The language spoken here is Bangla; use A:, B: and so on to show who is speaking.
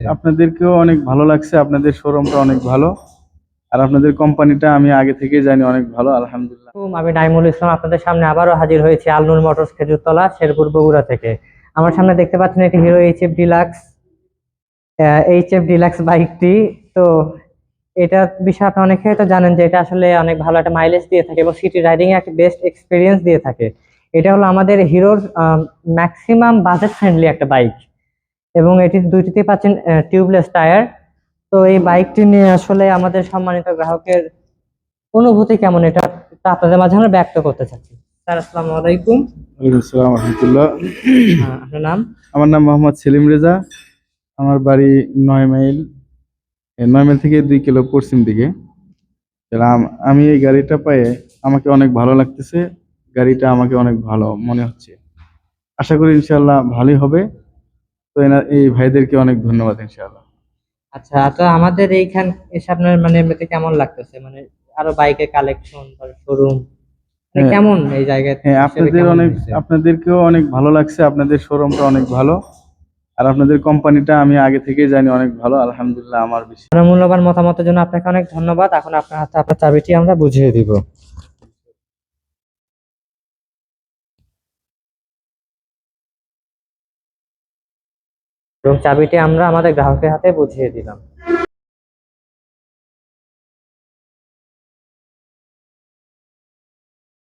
A: আপনাদেরকেও অনেক ভালো লাগছে আপনাদের শোরুমটা অনেক ভালো। আর আপনাদের কোম্পানিটা আমি আগে থেকে জানি অনেক ভালো আলহামদুলিল্লাহ।
B: আমি নাইমুল ইসলাম আপনাদের সামনে আবারও হাজির হয়েছি আলনুর মোটরস খেজুরতলা শেরপুর বগুড়া থেকে। আমার সামনে দেখতে পাচ্ছেন এটি Hero H F Deluxe H F Deluxe বাইকটি। তো এটা বিষয়ে আপনি অনেকে হয়তো জানেন যে এটা আসলে অনেক ভালো একটা মাইলেজ দিয়ে থাকে এবং সিটি রাইডিং এ একটা বেস্ট এক্সপিরিয়েন্স দিয়ে থাকে। এটা হলো আমাদের হিরোর ম্যাক্সিমাম বাজেট ফ্রেন্ডলি একটা বাইক এবং এটি দুইটিতেই পাচ্ছেন টিউবলেস টায়ার তো এই বাইকটি নিয়ে আসলে আমাদের সম্মানিত গ্রাহকের অনুভূতি কেমন এটা আপনাদের মাঝে আমরা ব্যক্ত করতে চাচ্ছি। স্যার আসসালামু আলাইকুম।
A: আসসালাম রহমতুল্লাহ।
B: হ্যাঁ, আপনার নাম?
A: আমার নাম মোহাম্মদ সেলিম রেজা। আমার বাড়ি নয় মাইল নয় মাইল থেকে দুই কিলো পশ্চিম দিকে। আমি এই গাড়িটা পেয়ে আমাকে অনেক ভালো লাগতেছে গাড়িটা আমাকে অনেক ভালো মনে হচ্ছে। আশা করি ইনশাল্লাহ ভালোই হবে। তো এই ভাইদেরকে অনেক ধন্যবাদ ইনশাল্লাহ
B: আচ্ছা তো আমাদের এইখান এসে আপনার মানে এমনিতে কেমন লাগতেছে? মানে আরও বাইকের কালেকশন শোরুম
A: হ্যাঁ।
B: কেমন এই জায়গায়
A: হ্যাঁ আপনাদের অনেক আপনাদেরকেও অনেক ভালো লাগছে আপনাদের শোরুমটা অনেক ভালো। আর আপনাদের কোম্পানিটা আমি আগে থেকেই জানি অনেক ভালো আলহামদুলিল্লাহ আমার বেশি।
B: মূল্যবান মতামতের জন্য আপনাকে অনেক ধন্যবাদ। এখন আপনার হাতে আপনার চাবিটি আমরা বুঝিয়ে দিব। এবং চাবিটি আমরা আমাদের গ্রাহকের হাতে বুঝিয়ে দিলাম।